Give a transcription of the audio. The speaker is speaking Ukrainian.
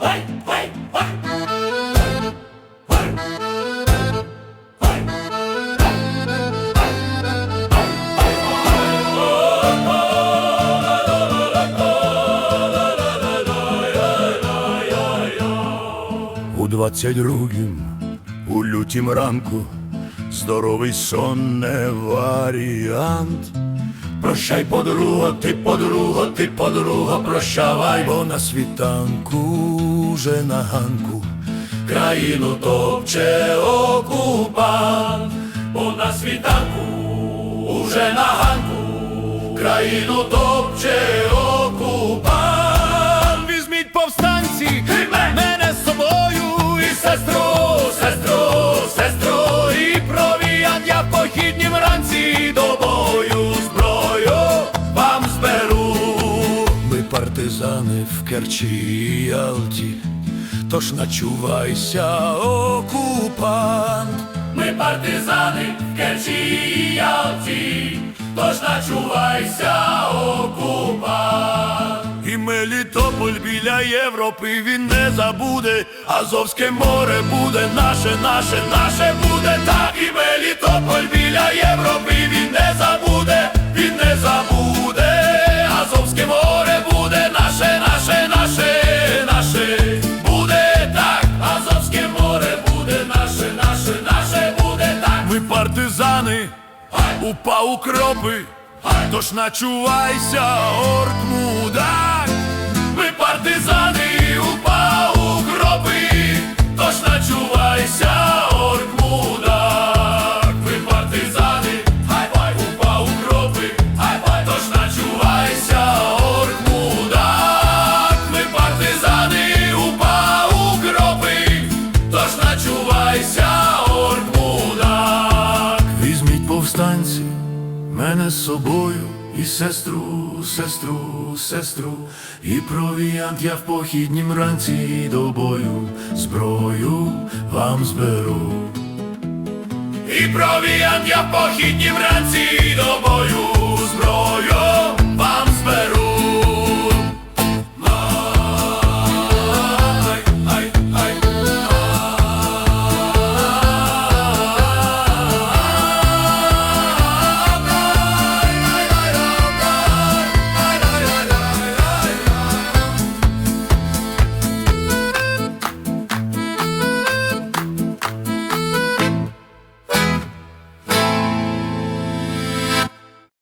У двадцять другім, у лютім ранку, здоровий сон не варіант. Прощай, подруга, ти подруга, ти подруга, прощавай, бо на світанку вже на ганку країну топче окупант, бо на світанку уже на ганку країну топче Партизани в Керчі і Ялті, тож начувайся, окупант. Ми партизани в Керчі і Ялті, тож начувайся, окупант. І Мелітополь біля Європи він не забуде, Азовське море буде наше, наше, наше буде так. І Мелітополь партизани, упа укропи, тож начувайся, орк мене з собою, і сестру, сестру, сестру, і провіант я в похіднім ранці до бою, зброю вам зберу. І провіант я в похіднім ранці до бою, зброю